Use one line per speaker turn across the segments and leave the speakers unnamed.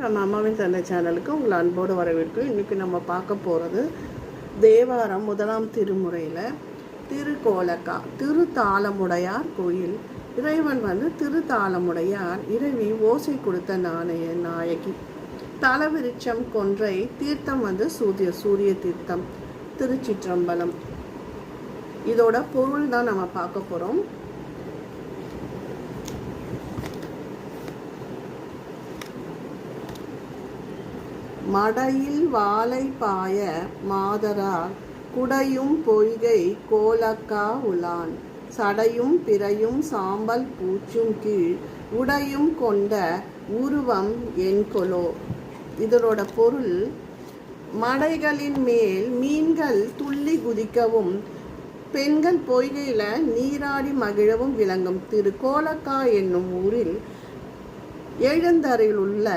நம்ம அம்மாவின் தந்தை சேனலுக்கு உங்களை அன்போடு வரவேற்கும் இன்றைக்கி நம்ம பார்க்க போகிறது தேவாரம் முதலாம் திருமுறையில் திருக்கோலக்கா திருத்தாளமுடையார் கோயில். இறைவன் வந்து திருத்தாளமுடையார் இறைவி ஓசை கொடுத்த நாணய நாயகி. தலவிருட்சம் கொன்றை தீர்த்தம் வந்து சூரிய சூரிய தீர்த்தம் திருச்சிற்றம்பலம். இதோட பொருள் தான் நம்ம பார்க்க போகிறோம் மடையில் வாழை பாய மாதரார் குடையும் பொய்கை கோலக்கா உலான். சடையும் பிறையும் சாம்பல் பூச்சும் கீழ் உடையும் கொண்ட உருவம் என்கொலோ இதனோட பொருள் மடைகளின் மேல் மீன்கள் துள்ளி குதிக்கவும் பெண்கள் பொய்கையில் நீராடி மகிழவும் விளங்கும். திரு கோலக்கா என்னும் ஊரில் எழுந்தறையிலுள்ள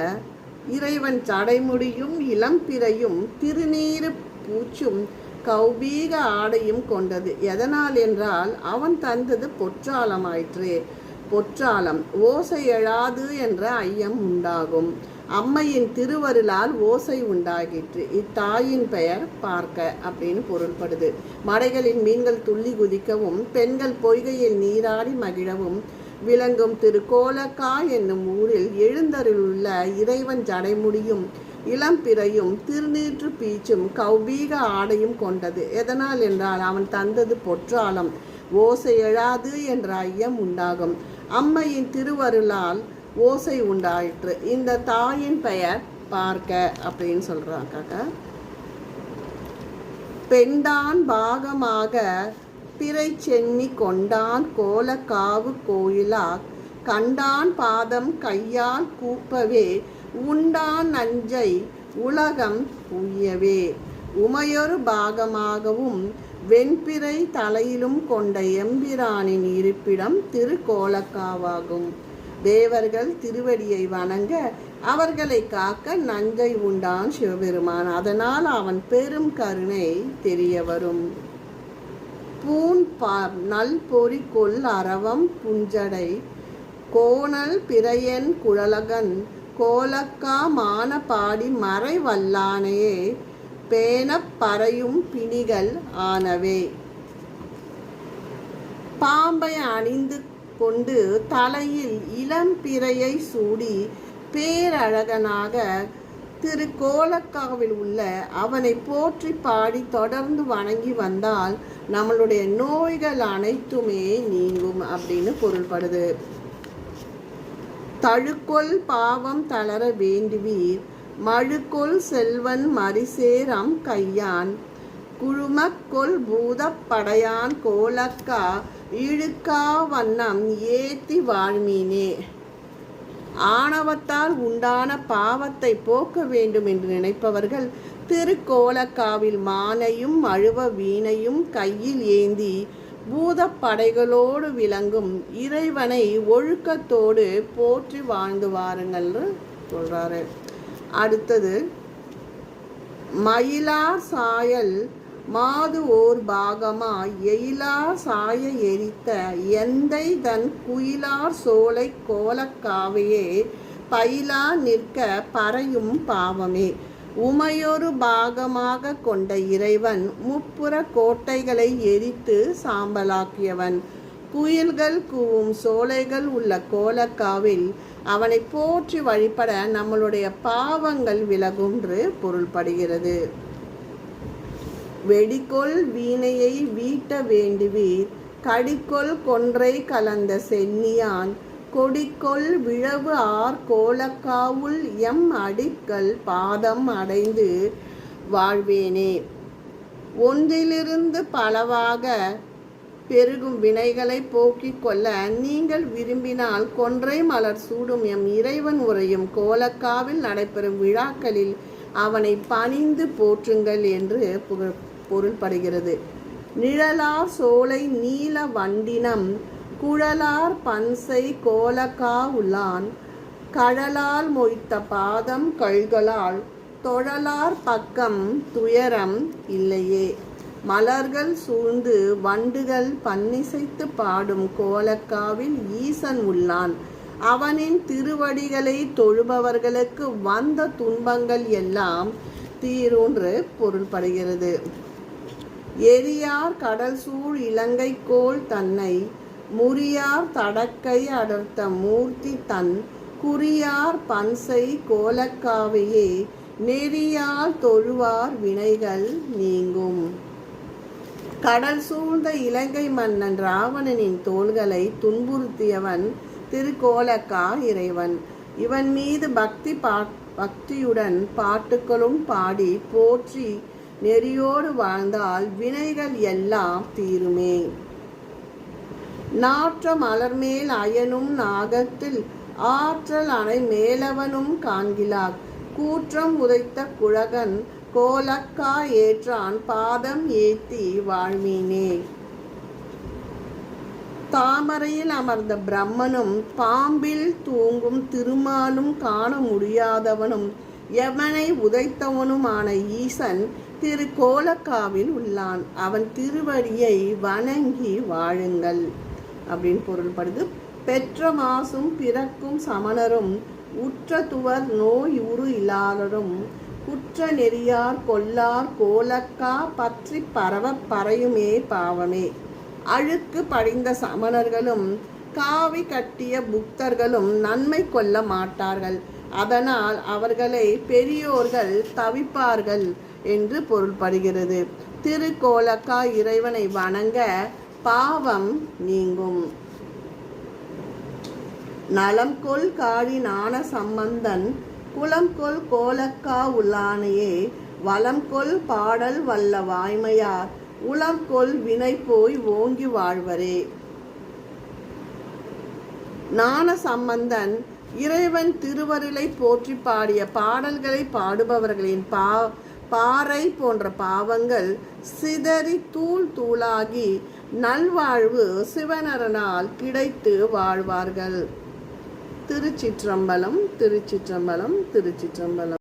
இறைவன் சடைமுடியும் இளம்பிறையும் திருநீறு பூச்சும் கௌபீக ஆடையும் கொண்டது. எதனால் என்றால் அவன் தந்தது பொற்றாலமாயிற்று. பொற்றாலம் ஓசை எழாது என்ற ஐயம் உண்டாகும். அம்மையின் திருவருளால் ஓசை உண்டாகிற்று. இத்தாயின் பெயர் பார்க்க அப்படின்னு பொருள்படுது. மடைகளின் மீன்கள் துள்ளி குதிக்கவும் பெண்கள் பொய்கையில் நீராடி மகிழவும் விளங்கும் திரு கோலக்கா என்னும் ஊரில் எழுந்தருளுள்ள இறைவன் ஜடைமுடியும் இளம்பிறையும் திருநீற்று பீச்சும் கௌபீக ஆடையும் கொண்டது. எதனால் என்றால் அவன் தந்தது பொற்றாலம். ஓசை எழாது என்ற ஐயம் உண்டாகும். அம்மையின் திருவருளால் ஓசை உண்டாயிற்று. இந்த தாயின் பெயர் பார்க்க அப்படின்னு சொல்றாங்க பெண்டான் பாகமாக பிறை சென்னி கொண்டான் கோலக்காவு கோயிலா கண்டான் பாதம் கையால் கூப்பவே உண்டான் நஞ்சை உலகம் உய்யவே உமையொரு பாகமாகவும் வெண்பிறை தலையிலும் கொண்ட எம்பிரானின் இருப்பிடம் திருக்கோலக்காவாகும். தேவர்கள் திருவடியை வணங்க அவர்களை காக்க நஞ்சை உண்டான் சிவபெருமான். அதனால் அவன் பெரும் கருணை தெரிய வரும் பூன் பா நல் பொறி கொல் அரவம் புஞ்சடை. கோணல் பிறையன் குழலகன் கோலக்கா மான பாடி மறை வல்லானையே பேணப் பறையும் பிணிகள் ஆனவே. பாம்பை அணிந்து கொண்டு தலையில் இளம் பிறையை சூடி பேரழகனாக திரு கோலக்காவில் உள்ள அவனை போற்றி பாடி தொடர்ந்து வணங்கி வந்தால் நம்மளுடைய நோய்கள் அனைத்துமே நீங்கும் அப்படின்னு பொருள்படுது. தழுக்கொள் பாவம் தளர வேண்டுவீர். மழுக்கொள் செல்வன் மரிசேரம் கையான். குழுமக்கொள் பூதப்படையான் கோலக்கா. இழுக்கா வண்ணம் ஏத்தி வாழ்மீனே. ஆணவத்தால் உண்டான பாவத்தை போக்க வேண்டும் என்று நினைப்பவர்கள் திருக்கோலக்காவில் மாலையும் அழுவ வீணையும் கையில் ஏந்தி பூதப்படைகளோடு விளங்கும் இறைவனை ஒழுக்கத்தோடு போற்றி வாழ்ந்து வாருங்கள்னு சொல்றாரு. அடுத்தது மயிலார் சாயல் மாது ஓர் பாகமா எயிலா சாய எரித்த எந்தை தன் குயிலார் சோலை கோலக்காவையே பயிலா நிற்க பறையும் பாவமே. உமையொரு பாகமாக கொண்ட இறைவன் முப்புற கோட்டைகளை எரித்து சாம்பலாக்கியவன். குயில்கள் கூவும் சோலைகள் உள்ள கோலக்காவில் அவனை போற்றி வழிபட நம்மளுடைய பாவங்கள் விலகுன்று பொருள்படுகிறது. வெடிக்கொள் வீணையை வீட்ட வேண்டுவீர். கடிக்கொள் கொன்றை கலந்த சென்னியான். கொடிக்கொள் விழவு ஆர் கோலக்காவுள் எம் அடிக்கல் பாதம் அடைந்து வாழ்வேனே. ஒன்றிலிருந்து பலவாக பெருகும் வினைகளை போக்கிக் கொள்ள நீங்கள் விரும்பினால் கொன்றை மலர் சூடும் எம் இறைவன் உரையும் கோலக்காவில் நடைபெறும் விழாக்களில் அவனை பணிந்து போற்றுங்கள் என்று புகழ் பொருள்படுகிறது. நிழலார் சோலை நீல வண்டினம் குழலார் பன்சை கோலக்கா உலான் கழலால் மொய்த்த பாதம் கழ்களால் தொழலார் பக்கம் துயரம் இல்லையே. மலர்கள் சூழ்ந்து வண்டுகள் பன்னிசைத்து பாடும் கோலக்காவில் ஈசன் உள்ளான். அவனின் திருவடிகளை தொழுபவர்களுக்கு வந்த துன்பங்கள் எல்லாம் தீருன்று பொருள்படுகிறது. எரியார் கடல் சூழ் இலங்கைக்கோள் தன்னை முறியார் தடக்கை அடர்த்த மூர்த்தி தன் குறியார் பன்சை கோலக்காவையே நெறியால் தொழுவார் வினைகள் நீங்கும். கடல் சூழ்ந்த இலங்கை மன்னன் ராவணனின் தோள்களை துன்புறுத்தியவன் திருக்கோலக்கா இறைவன். இவன் மீது பக்தி பா பக்தியுடன் பாட்டுகளும் பாடி போற்றி நெறியோடு வாழ்ந்தால் வினைகள் எல்லாம் தீருமே. நாற்ற மலர்மேல் அயனும் நாகத்தில் ஆற்றல் அணை மேலவனும் காண்கிலார். கூற்றம் உதைத்த குழகன் கோலக்கா ஏற்றான் பாதம் ஏத்தி வாழ்மீனே. தாமரையில் அமர்ந்த பிரம்மனும் பாம்பில் தூங்கும் திருமாலும் காண முடியாதவனும் எவனை உதைத்தவனுமான ஈசன் திரு கோலக்காவில் உள்ளான். அவன் திருவடியை வணங்கி வாழுங்கள் அப்படின்னு பொருள்படுது. பெற்ற மாசும் பிறக்கும் சமணரும் உற்ற துவர் நோய் உரு இல்லாதரும் குற்ற நெறியார் கொல்லார் கோலக்கா பற்றி பரவ பறையுமே பாவமே. அழுக்கு படிந்த சமணர்களும் காவி கட்டிய புக்தர்களும் நன்மை கொள்ள மாட்டார்கள். அதனால் அவர்களை பெரியோர்கள் தவிப்பார்கள். என்று பொருள்படுகிறது. திருக்கோலக்கா இறைவனை வணங்க பாவம் நீங்கும். நலம் கொல் காழி நாண சம்பந்தன் குளம் கொல் கோலக்கா உள்ளானையே வளம் கொல் பாடல் வல்ல வாய்மையார் உளம் கொல் வினை போய் ஓங்கி வாழ்வரே. ஞான சம்பந்தன் இறைவன் திருவருளை போற்றி பாடிய பாடல்களை பாடுபவர்களின் பா பாறை போன்ற பாவங்கள் சிதறி தூள் தூளாகி நல்வாழ்வு சிவனரனால் கிடைத்து வாழ்வார்கள். திருச்சிற்றம்பலம் திருச்சிற்றம்பலம் திருச்சிற்றம்பலம்.